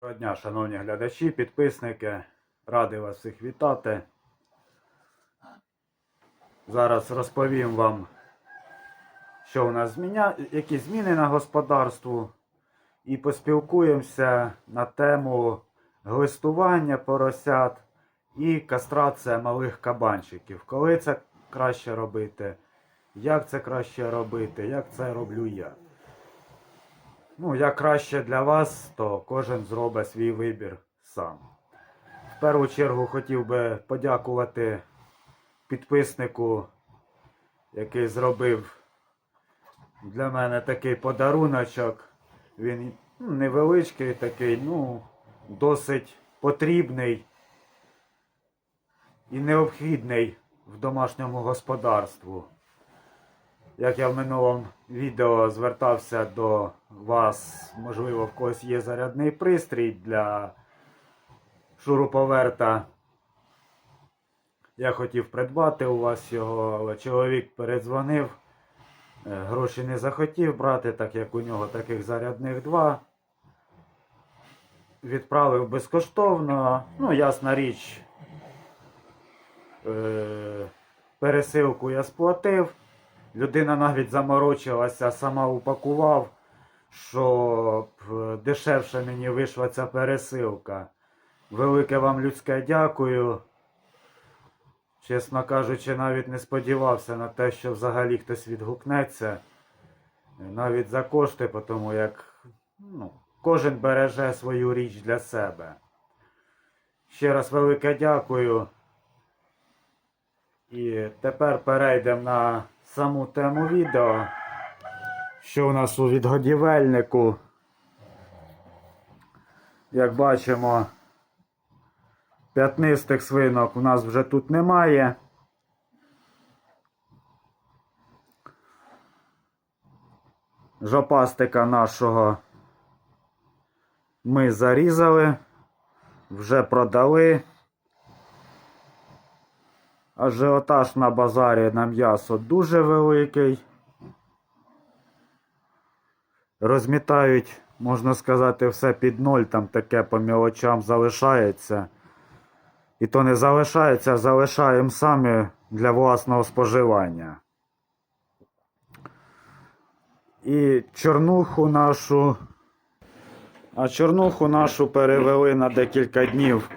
Доброго дня, шановні глядачі, підписники. Радий вас всіх вітати. Зараз розповім вам, що у нас зміня... які зміни на господарству. І поспілкуємося на тему глистування поросят і кастрація малих кабанчиків. Коли це краще робити, як це краще робити, як це роблю я. Ну, як краще для вас, то кожен зробить свій вибір сам. В першу чергу хотів би подякувати підписнику, який зробив для мене такий подаруночок. Він ну, невеличкий такий, ну, досить потрібний і необхідний в домашньому господарству. Як я в минулому відео звертався до вас, можливо, в когось є зарядний пристрій для шуруповерта. Я хотів придбати у вас його, але чоловік передзвонив. Е, Гроші не захотів брати, так як у нього таких зарядних два. Відправив безкоштовно. Ну, ясна річ. Е, пересилку я сплатив. Людина навіть заморочилася, сама упакував, щоб е, дешевше мені вийшла ця пересилка. Велике вам людське дякую. Чесно кажучи, навіть не сподівався на те, що взагалі хтось відгукнеться. Навіть за кошти, тому як ну, кожен береже свою річ для себе. Ще раз велике дякую. І тепер перейдемо на саму тему відео. Що у нас у відгодівельнику? Як бачимо, п'ятнистих свинок у нас вже тут немає. Жопастика нашого ми зарізали, вже продали. Ажіотаж на базарі на м'ясо дуже великий. Розмітають, можна сказати, все під ноль, там таке по мілочам залишається. І то не залишається, залишаємо самі для власного споживання. І чорнуху нашу. А чорнуху нашу перевели на декілька днів.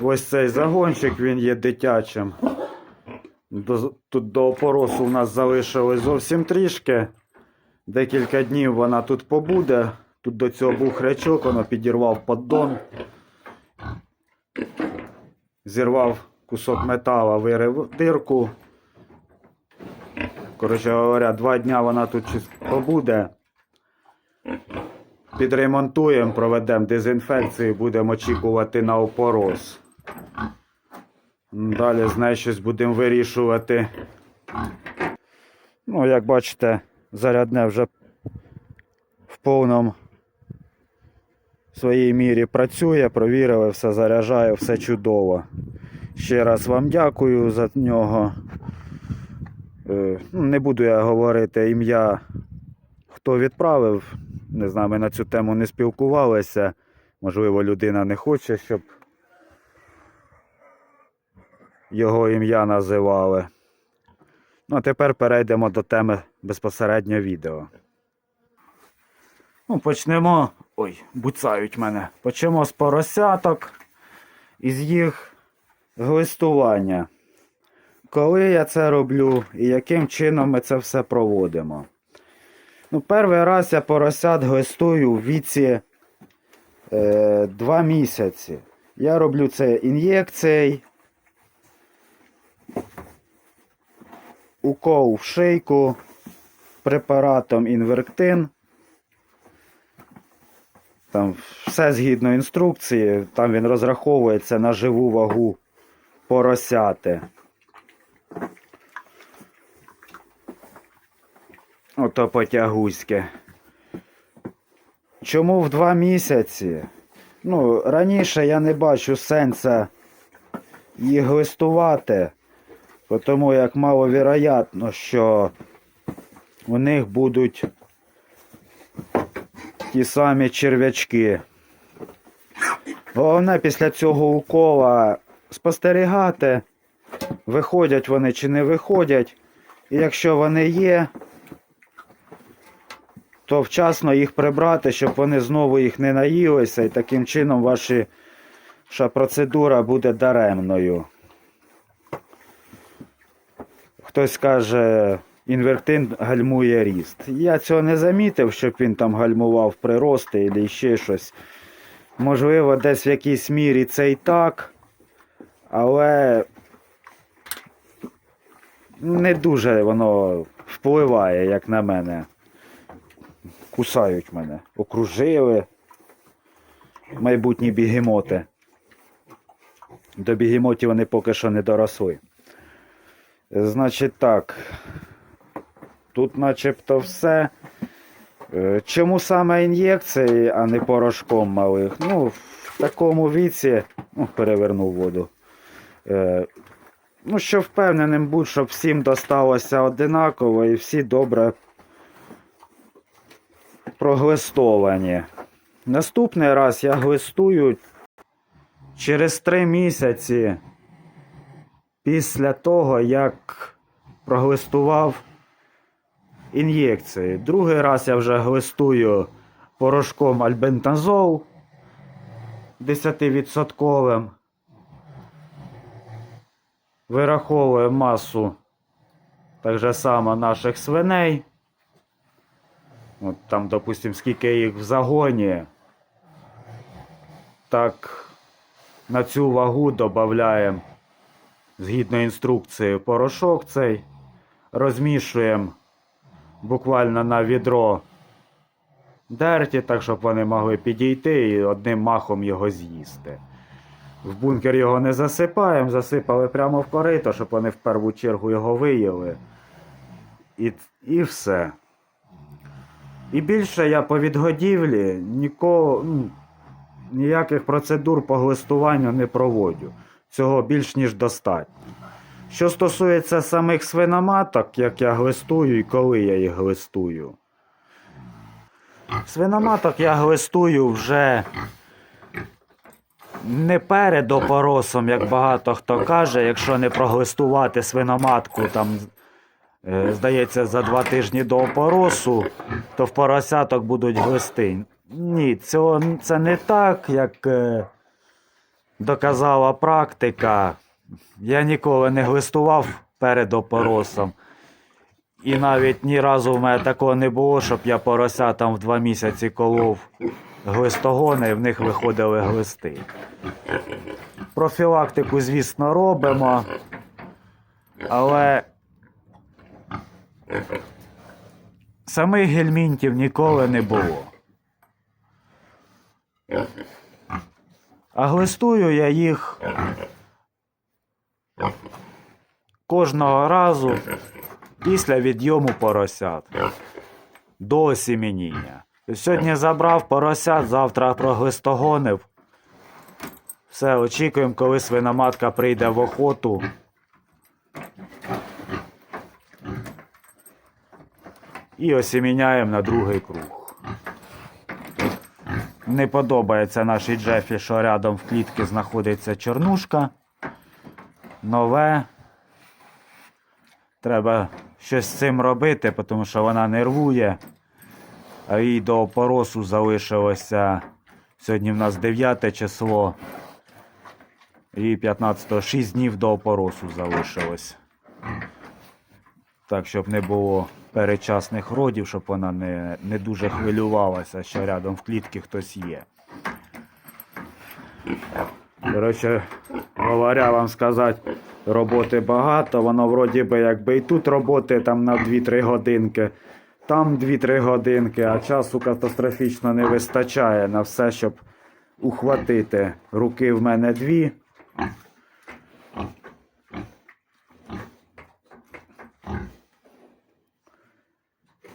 Ось цей загончик, він є дитячим. До, тут до опоросу у нас залишилось зовсім трішки. Декілька днів вона тут побуде. Тут до цього був хрячок, воно підірвав поддон. Зірвав кусок метала, вирив дирку. Коротше говоря, два дня вона тут побуде. Підремонтуємо, проведемо дезінфекцію, будемо очікувати на опорос. Далі з нею щось будемо вирішувати. Ну, як бачите, зарядне вже в повному своїй мірі працює, провірили, все заряджає, все чудово. Ще раз вам дякую за нього. Е, ну, Не буду я говорити ім'я, хто відправив. Не знаю, ми на цю тему не спілкувалися. Можливо, людина не хоче, щоб його ім'я називали. Ну, а тепер перейдемо до теми безпосередньо відео. Ну, почнемо. Ой, буцають мене. Почнемо з поросяток і з їх глистування. Коли я це роблю і яким чином ми це все проводимо? Ну, перший раз я поросят глистую в віці е, 2 місяці. Я роблю це ін'єкцією. укол в шийку препаратом інвертин. Там все згідно інструкції, там він розраховується на живу вагу поросяти. Ото потягуське. Чому в два місяці? Ну, раніше я не бачу сенса їх глистувати. Тому як маловероятно, що у них будуть ті самі черв'ячки. Головне після цього укола спостерігати, виходять вони чи не виходять. І якщо вони є, то вчасно їх прибрати, щоб вони знову їх не наїлися, і таким чином ваша процедура буде даремною. Хтось каже, інвертин гальмує ріст. Я цього не замітив, щоб він там гальмував прирости або ще щось. Можливо, десь в якійсь мірі це і так, але не дуже воно впливає, як на мене. Кусають мене. Окружили майбутні бігемоти. До бігемотів вони поки що не доросли. Значить так. Тут начебто все. Е, Чому саме ін'єкції, а не порошком малих? Ну, в такому віці. Ну, перевернув воду. Е, Ну, щоб впевненим будь, щоб всім досталося одинаково і всі добре проглистовані. Наступний раз я глистую через три місяці після того, як проглистував ін'єкції. Другий раз я вже глистую порошком альбентазол 10%. Вираховую масу так же само наших свиней. От там, допустим, скільки їх в загоні. Так на цю вагу додаємо згідно інструкції порошок цей. Розмішуємо буквально на відро дерті, так щоб вони могли підійти і одним махом його з'їсти. В бункер його не засипаємо, засипали прямо в корито, щоб вони в першу чергу його виїли. І, і все. І більше я по відгодівлі нікого, ну, ніяких процедур по глистуванню не проводжу. Цього більш ніж достатньо. Що стосується самих свиноматок, як я глистую і коли я їх глистую. Свиноматок я глистую вже не перед опоросом, як багато хто каже, якщо не проглистувати свиноматку там, е, здається, за два тижні до опоросу, то в поросяток будуть глисти. Ні, цього, це не так, як е, доказала практика. Я ніколи не глистував перед опоросом. І навіть ні разу в мене такого не було, щоб я порося там в два місяці колов глистогони і в них виходили глисти. Профілактику, звісно, робимо, але самих гельмінтів ніколи не було. А глистую я їх кожного разу після відйому поросят до осімініння. Сьогодні забрав поросят, завтра проглистогонив. Все, очікуємо, коли свиноматка прийде в охоту. І осіміняємо на другий круг. Не подобається нашій Джефі, що рядом в клітці знаходиться чорнушка. Нове. Треба щось з цим робити, тому що вона нервує. А їй до опоросу залишилося. Сьогодні в нас 9 число. І 15 6 днів до опоросу залишилось. Так, щоб не було перечасних родів, щоб вона не, не дуже хвилювалася, що рядом в клітці хтось є. Коротше, говоря вам сказати, роботи багато, воно вроді би якби і тут роботи там на 2-3 годинки, там 2-3 годинки, а часу катастрофічно не вистачає на все, щоб ухватити. Руки в мене дві.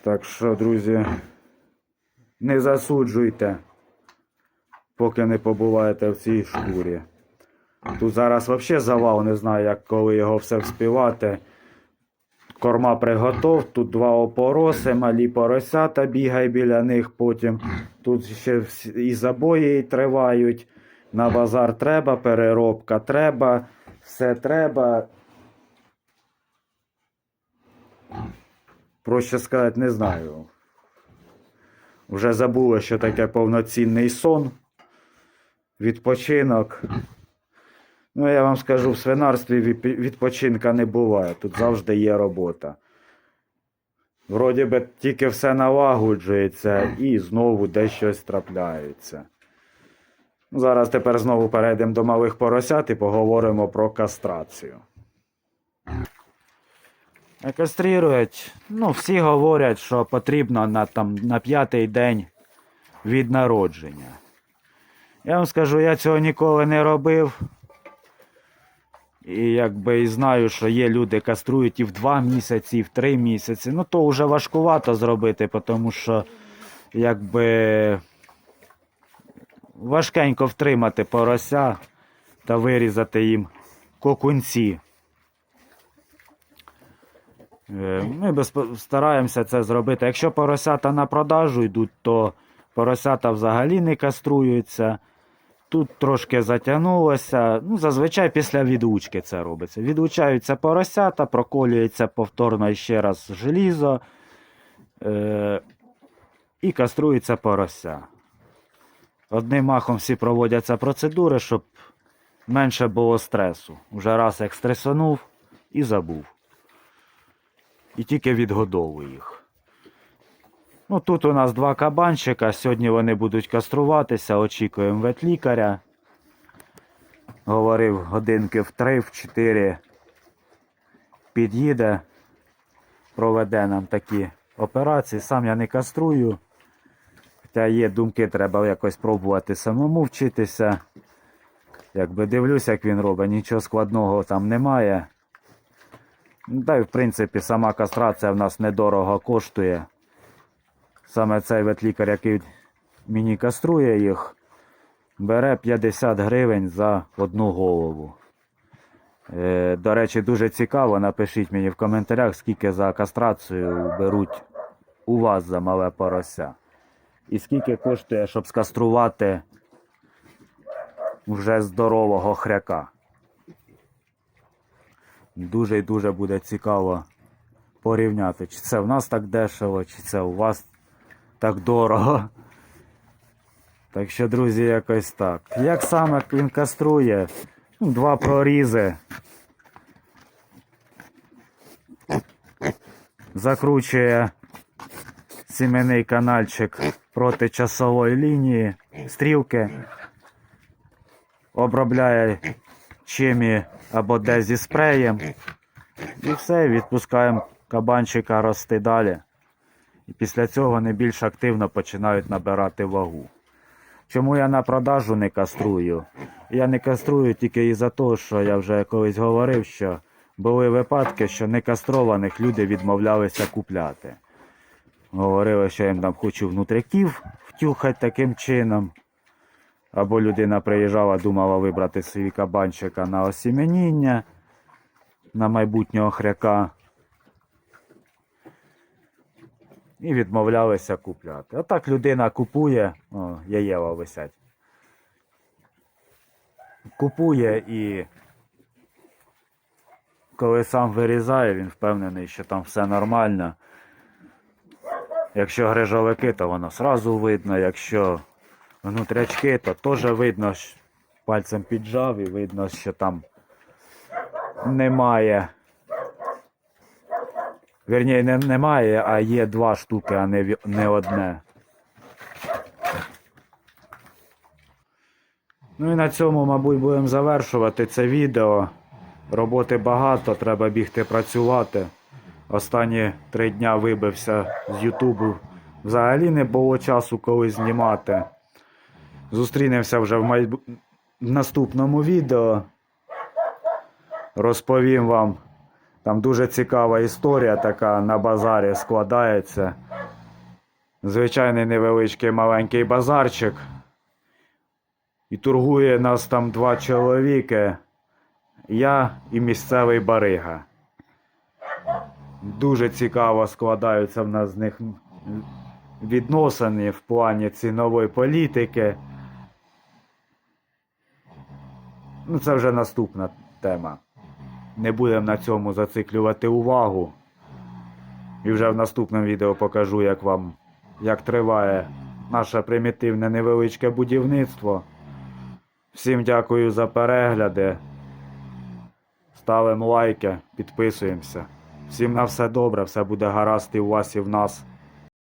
Так що, друзі, не засуджуйте, поки не побуваєте в цій шкурі. Тут зараз взагалі завал, не знаю, як коли його все вспівати. Корма приготов, тут два опороси, малі поросята бігай біля них потім. Тут ще і забої тривають. На базар треба, переробка треба, все треба. Проще сказати, не знаю. Вже забули, що таке повноцінний сон, відпочинок. Ну, я вам скажу, в свинарстві відпочинка не буває. Тут завжди є робота. Вроді би тільки все налагоджується і знову десь щось трапляється. Ну, Зараз тепер знову перейдемо до малих поросят і поговоримо про кастрацію. Кастрірують, ну, всі говорять, що потрібно на, там, на п'ятий день від народження. Я вам скажу, я цього ніколи не робив. І якби і знаю, що є люди каструють і в два місяці, і в три місяці. Ну то вже важкувато зробити, тому що якби важкенько втримати порося та вирізати їм кокунці. Е, Ми стараємося це зробити. Якщо поросята на продажу йдуть, то поросята взагалі не каструються. Тут трошки затягнулося. Ну, зазвичай після відлучки це робиться. Відлучаються поросята, проколюється повторно ще раз желізо е- і каструється порося. Одним махом всі проводяться процедури, щоб менше було стресу. Уже раз як стресанув і забув. І тільки відгодовую їх. Ну, тут у нас два кабанчика. Сьогодні вони будуть каструватися, очікуємо ветлікаря. Говорив, годинки в 3, в 4 під'їде, проведе нам такі операції. Сам я не каструю. Хоча є думки, треба якось пробувати самому вчитися. Якби дивлюсь, як він робить, нічого складного там немає. Та й в принципі сама кастрація в нас недорого коштує. Саме цей ветлікар, який мені каструє їх, бере 50 гривень за одну голову. Е, до речі, дуже цікаво, напишіть мені в коментарях, скільки за кастрацію беруть у вас за мале порося. І скільки коштує, щоб скаструвати вже здорового хряка. Дуже і дуже буде цікаво порівняти, чи це в нас так дешево, чи це у вас так дорого. Так що, друзі, якось так. Як саме він каструє? Ну, Два прорізи. Закручує сімейний канальчик проти часової лінії, стрілки. Обробляє чимі або де зі спреєм. І все, відпускаємо кабанчика рости далі. І після цього вони більш активно починають набирати вагу. Чому я на продажу не каструю? Я не каструю тільки із-за того, що я вже колись говорив, що були випадки, що некастрованих люди відмовлялися купляти. Говорили, що їм там хочу внутряків втюхати таким чином. Або людина приїжджала, думала вибрати свій кабанчика на осіменіння, на майбутнього хряка. І відмовлялися купляти. Отак людина купує, о, яєва висять. Купує і коли сам вирізає, він впевнений, що там все нормально. Якщо грижовики, то воно сразу видно, якщо внутрячки, то теж видно, що пальцем піджав і видно, що там немає. Вірніше, не, немає, а є два штуки, а не, не одне. Ну і на цьому, мабуть, будемо завершувати це відео. Роботи багато, треба бігти працювати. Останні три дня вибився з Ютубу. Взагалі не було часу коли знімати. Зустрінемося вже в майбу... в наступному відео. Розповім вам. Там дуже цікава історія така на базарі складається. Звичайний невеличкий маленький базарчик. І торгує нас там два чоловіки. Я і місцевий барига. Дуже цікаво складаються в нас з них відносини в плані цінової політики. Ну, це вже наступна тема. Не будемо на цьому зациклювати увагу. І вже в наступному відео покажу, як вам як триває наше примітивне невеличке будівництво. Всім дякую за перегляди. Ставимо лайки, підписуємося. Всім на все добре, все буде гаразд і у вас, і в нас.